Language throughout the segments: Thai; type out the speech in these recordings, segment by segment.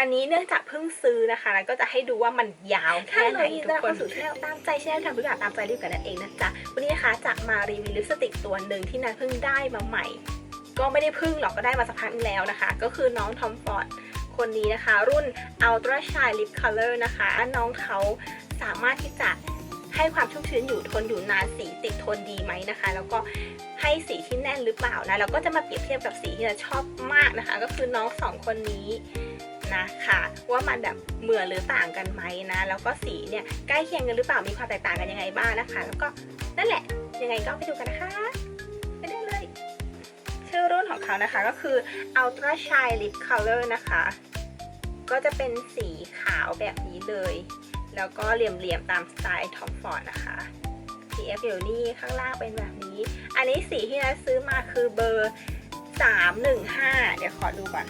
อันนี้เนื่องจากเพิ่งซื้อนะคะแล้วก็จะให้ดูว่ามันยาวแค่ไหนทุกคนสู่ช่องตามใจช่องทำทุกอย่างตามใจรีบกันนั่นเองนะจ๊ะวันนี้นะคะจะมารีวิวลิปสติกตัวหนึ่งที่นัทเพิ่งได้มาใหม่ ก็ไม่ได้เพิ่งหรอกก็ได้มาสักพักนึงแล้วนะคะ ก็คือน้องทอมฟอร์ดคนนี้นะคะ รุ่น Ultra Shine Lip Color นะคะ น้องเขาสามารถที่จะให้ความชุ่มชื้นอยู่ทนอยู่นานสีติดทนดีไหมนะคะ แล้วก็ให้สีที่แน่นหรือเปล่านะแล้วก็จะมาเปรียบเทียบกับสีที่เราชอบมากนะคะ ก็คือน้องสองคนนี้ นะคะว่ามันแบบเหมือนหรือต่างกันไหมนะ แล้วก็สีเนี่ยใกล้เคียงกันหรือเปล่ามีความแตกต่างกันยังไงบ้างนะคะ แล้วก็นั่นแหละยังไงก็ไปดูกันนะคะไปได้เลย ชื่อรุ่นของเขานะคะก็คือ Ultra Shine Lip Color นะคะ ก็จะเป็นสีขาวแบบนี้เลย แล้วก็เหลี่ยมๆตามสไตล์ทอมฟอร์ดนะคะ PF อยู่นี่ข้างล่างเป็นแบบนี้ อันนี้สีที่เราซื้อมาคือเบอร์ 315 เดี๋ยวขอดูก่อน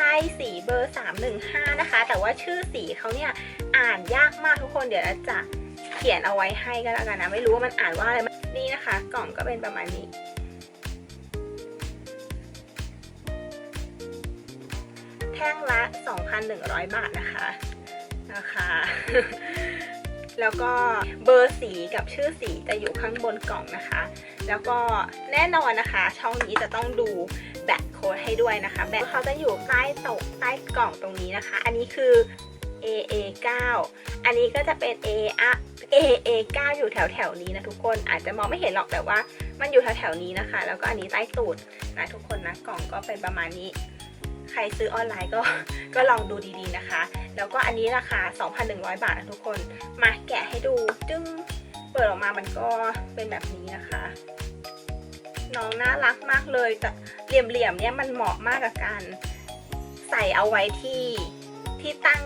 ช่สีเบอร์ 315 นะคะ แต่ว่าชื่อสีเขาเนี่ยอ่านยากมากทุกคนเดี๋ยวจะเขียนเอาไว้ให้ก็แล้วกันนะ ไม่รู้ว่ามันอ่านว่าอะไรนี่นะคะ กล่องก็เป็นประมาณนี้ แท่งละ 2,100 บาทนะคะนะคะแล้วก็เบอร์สีกับชื่อสีจะอยู่ข้างบนกล่องนะคะ แล้วก็แน่นอนนะคะ ช่องนี้จะต้องดูแบตโค้ดให้ด้วยนะคะ แบตเขาจะอยู่ใต้โต๊ะใต้กล่องตรงนี้นะคะ อันนี้คือ AA 9อันนี้ก็จะเป็น AA AA 9อยู่แถวแถวนี้นะทุกคนอาจจะมองไม่เห็นหรอกแต่ว่ามันอยู่แถวแถวนี้นะคะ แล้วก็อันนี้ใต้ตูดนะทุกคนนะกล่องก็เป็นประมาณนี้ ใครซื้อออนไลน์ก็ก็ลองดูดีๆนะคะ แล้วก็อันนี้ราคา 2,100 บาทนะทุกคน มาแกะให้ดูจึ้งเปิดออกมามันก็เป็นแบบนี้นะคะ น้องน่ารักมากเลยแต่เหลี่ยมๆเนี่ยมันเหมาะมากกับการใส่เอาไว้ที่ที่ตั้ง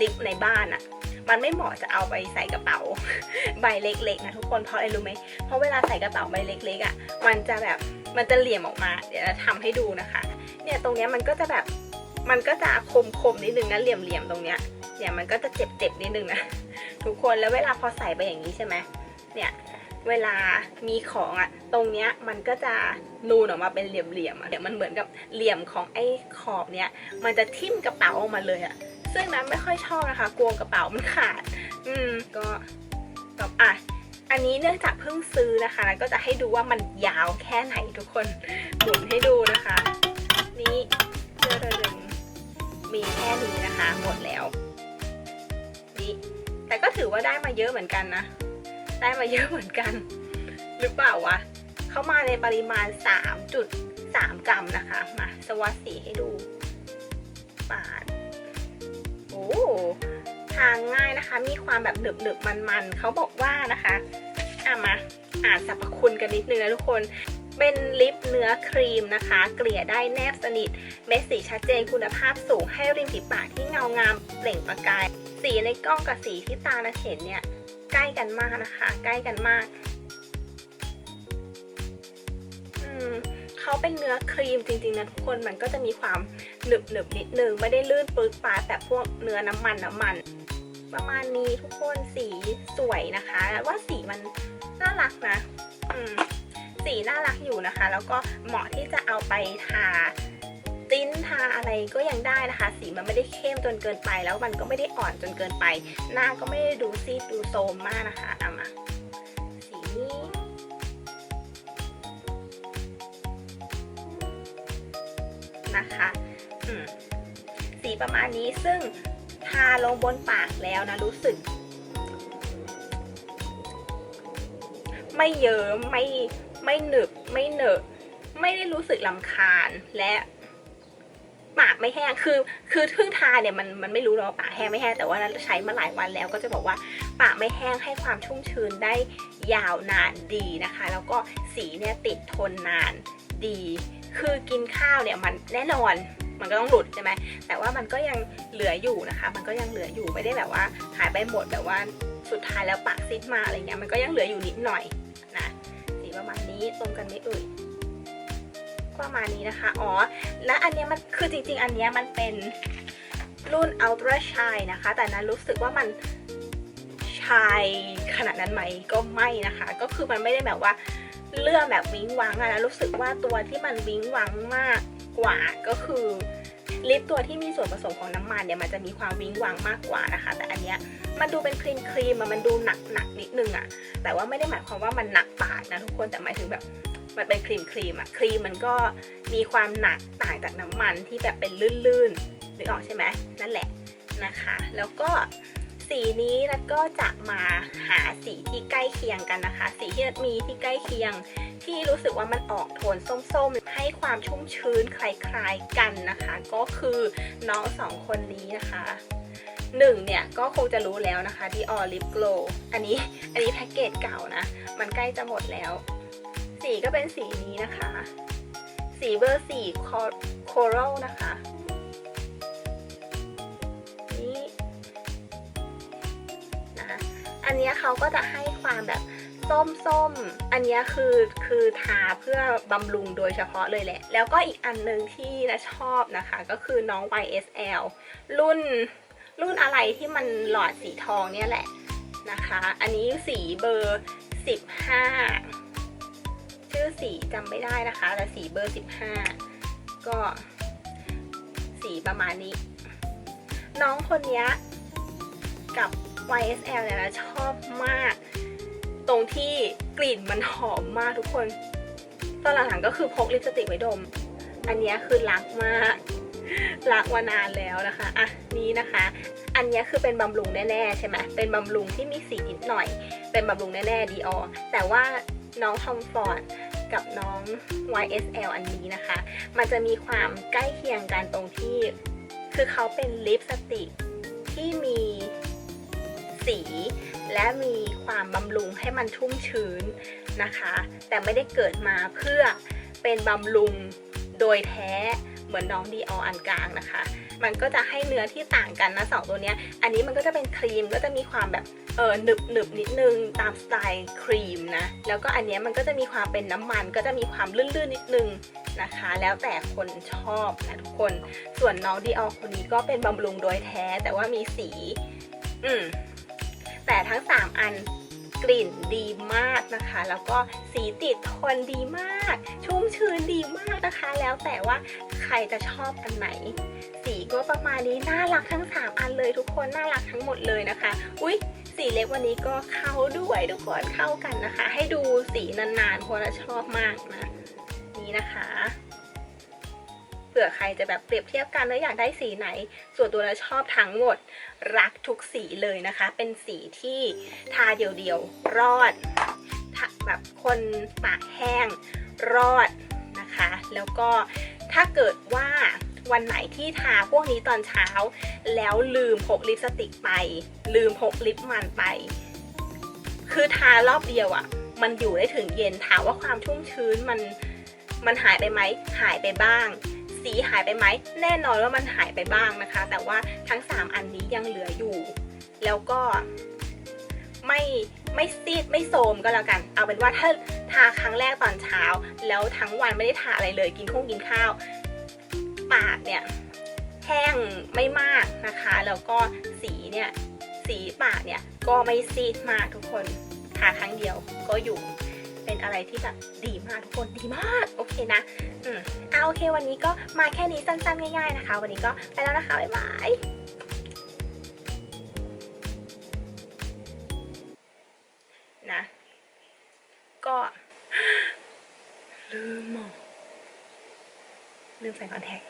ลิปในบ้านอะ่ะมันไม่เหมาะจะเอาไปใส่กระเป๋าใบเล็กๆนะทุกคนเพราะอะไรรู้ไหมเพราะเวลาใส่กระเป๋าใบเล็กๆอะ่ะ มันจะแบบมันจะเหลี่ยมออกมา เดี๋ยวทำให้ดูนะคะ เนี่ยตรงเนี้ยมันก็จะแบบมันก็จะคมคมๆนิดนึงนะเหลี่ยมๆตรงเนี้ยเนี่ยมันก็จะเจ็บๆนิดนึงนะทุกคนแล้วเวลาพอใส่ไปอย่างนี้ใช่ไหมเนี่ย เวลามีของอะตรงเนี้ยมันก็จะนูนออกมาเป็นเหลี่ยมๆอะเดี๋ยวมันเหมือนกับเหลี่ยมของไอ้ขอบเนี้ยมันจะทิ่มกระเป๋าออกมาเลยอะซึ่งนั้นไม่ค่อยชอบนะคะกลัวกระเป๋ามันขาด อืมก็แบบอะอันนี้เนื่องจากเพิ่งซื้อนะคะแล้วก็จะให้ดูว่ามันยาวแค่ไหนทุกคนหมุนให้ดูนะคะ นี่เจอเลยมีแค่นี้นะคะ หมดแล้วนี่แต่ก็ถือว่าได้มาเยอะเหมือนกันนะ ได้มาเยอะเหมือนกัน หรือเปล่าวะเข้ามาในปริมาณ 3.3 กรัมนะคะ มาสวัสดสีให้ดูปาดโอ้ทางง่ายนะคะ มีความแบบหนึบหนึบมันมันๆเขาบอกว่านะคะอะมาอ่านสรรพคุณกันนิดนึงนะทุกคนเป็นลิปเนื้อครีมนะคะ เกลี่ยได้แนบสนิท เม็ดสีชัดเจนคุณภาพสูงให้ริมฝีปากที่เงางามเปล่งประกาย สีในกล้องกับสีที่ตาเราเห็นเนี่ย ล้กันมากนะคะ ใกล้กันมากอืมเขาเป็นเนื้อครีมจริงๆนะทุกคนมันก็จะมีความหนึบหนึบนิดนึงไม่ได้ลื่นปึกปาแบบพวกเนื้อน้ำมันน้ำมัน ประมาณนี้ทุกคนสีสวยนะคะ ว่าสีมันน่ารักนะ อืมสีน่ารักอยู่นะคะ แล้วก็เหมาะที่จะเอาไปทา ติ้นทาอะไรก็ยังได้นะคะ สีมันไม่ได้เข้มจนเกินไป แล้วมันก็ไม่ได้อ่อนจนเกินไป หน้าก็ไม่ได้ดูซีดดูโซมมากนะคะเอามาสีนี้นะคะสีประมาณนี้ซึ่งทาลงบนปากแล้วนะรู้สึก ไม่เยิ้มไม่ไม่หนึบไม่เหนอะไม่ได้รู้สึกลำคาญและ ปากไม่แห้งคือ คือเพิ่งทาเนี่ยมันมันไม่รู้หรอกว่าปากแห้งไม่แห้งแต่ว่าใช้มาหลายวันแล้วก็จะบอกว่าปากไม่แห้งให้ความชุ่มชื้นได้ยาวนานดีนะคะ แล้วก็สีเนี่ยติดทนนานดี คือกินข้าวเนี่ยมันแน่นอนมันก็ต้องหลุดใช่ไหมแต่ว่ามันก็ยังเหลืออยู่นะคะ มันก็ยังเหลืออยู่ไม่ได้แบบว่าหายไปหมดแบบว่าสุดท้ายแล้วปากซิดมาอะไรเงี้ยมันก็ยังเหลืออยู่นิดหน่อยนะสีประมาณนี้ตรงกันไหมเอ่ย ประมาณนี้นะคะ อ๋อ และอันนี้มันคือจริง ๆ อันนี้มันเป็นรุ่น Ultra Shine นะคะ แต่นั้นรู้สึกว่ามันชายขนาดนั้นไหมก็ไม่นะคะ ก็คือมันไม่ได้แบบว่าเลื่อมแบบวิ้งวังอะนะรู้สึกว่าตัวที่มันวิ้งวังมากกว่าก็คือลิปตัวที่มีส่วนผสมของน้ำมันเนี่ยมันจะมีความวิ้งวังมากกว่านะคะ แต่อันเนี้ยมันดูเป็นครีมครีมอะมันดูหนักหนักๆนิดนึงอะแต่ว่าไม่ได้หมายความว่ามันหนักปากนะทุกคนแต่หมายถึงแบบ มันเป็นครีมครีมอะครีมมันก็มีความหนักต่างจากน้ำมันที่แบบเป็นลื่นๆนึกออกใช่ไหมนั่นแหละนะคะ แล้วก็สีนี้นัดก็จะมาหาสีที่ใกล้เคียงกันนะคะ สีที่นัดมีที่ใกล้เคียง ที่รู้สึกว่ามันออกโทนส้มๆ ให้ความชุ่มชื้นคล้ายๆกันนะคะ ก็คือน้องสองคนนี้นะคะหนึ่งเนี่ยก็คงจะรู้แล้วนะคะ Dior Lip Glow อันนี้อันนี้แพ็กเกจเก่านะ มันใกล้จะหมดแล้ว สีก็เป็นสีนี้นะคะ สีเบอร์สี่โคโรลนะคะนี่นะอันเนี้ยเขาก็จะให้ความแบบส้มส้มๆอันเนี้ยคือคือทาเพื่อบำรุงโดยเฉพาะเลยแหละ แล้วก็อีกอันหนึ่งที่นะชอบนะคะ ก็คือน้อง YSL รุ่นรุ่นอะไรที่มันหลอดสีทองเนี่ยแหละนะคะ อันนี้สีเบอร์ 15 ชื่อสีจำไม่ได้นะคะ แต่สีเบอร์ 15 ก็สีประมาณนี้ น้องคนนี้กับ YSL เนี่ยนะชอบมาก ตรงที่กลิ่นมันหอมมากทุกคน ตอนหลังๆก็คือพกลิปสติกไว้ดม อันนี้คือรักมากรักมานานแล้วนะคะ อะ นี้นะคะ อันนี้คือเป็นบำรุงแน่ๆใช่ไหมเป็นบำรุงที่มีสีนิดหน่อย เป็นบำรุงแน่ๆดีออแต่ว่า น้องทอมฟอร์ดกับน้อง YSL อันนี้นะคะ มันจะมีความใกล้เคียงกันตรงที่ คือเขาเป็นลิปสติกที่มีสีและมีความบำรุงให้มันชุ่มชื้นนะคะ แต่ไม่ได้เกิดมาเพื่อเป็นบำรุงโดยแท้เหมือนน้องดีออันกลางนะคะ มันก็จะให้เนื้อที่ต่างกันนะสองตัวเนี้ย อันนี้มันก็จะเป็นครีมก็จะมีความแบบเออหนึบหนึบนิดนึงตามสไตล์ครีมนะ แล้วก็อันเนี้ยมันก็จะมีความเป็นน้ำมัน ก็จะมีความลื่นๆนิดนึงนะคะ แล้วแต่คนชอบนะทุกคน ส่วนน้องดีออคนนี้ก็เป็นบำรุงโดยแท้แต่ว่ามีสี อืมแต่ทั้ง 3 อัน กลิ่นดีมากนะคะ แล้วก็สีติดทนดีมาก ชุ่มชื้นดีมากนะคะ แล้วแต่ว่าใครจะชอบอันไหน สีก็ประมาณนี้น่ารักทั้ง 3 อันเลยทุกคนน่ารักทั้งหมดเลยนะคะ อุ๊ยสีเล็บวันนี้ก็เข้าด้วยทุกคนเข้ากันนะคะ ให้ดูสีนานๆเพราะชอบมากนะ นี่นะคะ ผื่อใครจะแบบเปรียบเทียบกันแล้วอยากได้สีไหน ส่วนตัวเราชอบทั้งหมด รักทุกสีเลยนะคะ เป็นสีที่ทาเดียวๆ รอดแบบคนปากแห้งรอดนะคะ แล้วก็ถ้าเกิดว่าวันไหนที่ทาพวกนี้ตอนเช้า แล้วลืมพกลิปสติกไป ลืมพกลิปมันไป คือทารอบเดียวอะ่ะ มันอยู่ได้ถึงเย็นถามว่าความชุ่มชื้นมันมันหายไปไหมหายไปบ้าง สีหายไปไหม แน่นอนว่ามันหายไปบ้างนะคะ แต่ว่าทั้ง 3 อันนี้ยังเหลืออยู่ แล้วก็ไม่ไม่ซีดไม่โทรมก็แล้วกัน เอาเป็นว่าถ้าทาครั้งแรกตอนเช้า แล้วทั้งวันไม่ได้ทาอะไรเลย กินข้งกินข้าว ปากเนี่ยแห้งไม่มากนะคะ แล้วก็สีเนี่ยสีปากเนี่ยก็ไม่ซีดมากทุกคนทาครั้งเดียวก็อยู่ เป็นอะไรที่แบบดีมากทุกคนดีมากโอเคนะอืมอ่าโอเค วันนี้ก็มาแค่นี้สั้นๆง่ายๆนะคะ วันนี้ก็ไปแล้วนะคะบ๊ายบายนะก็ลืมอะลืมใส่คอนแทค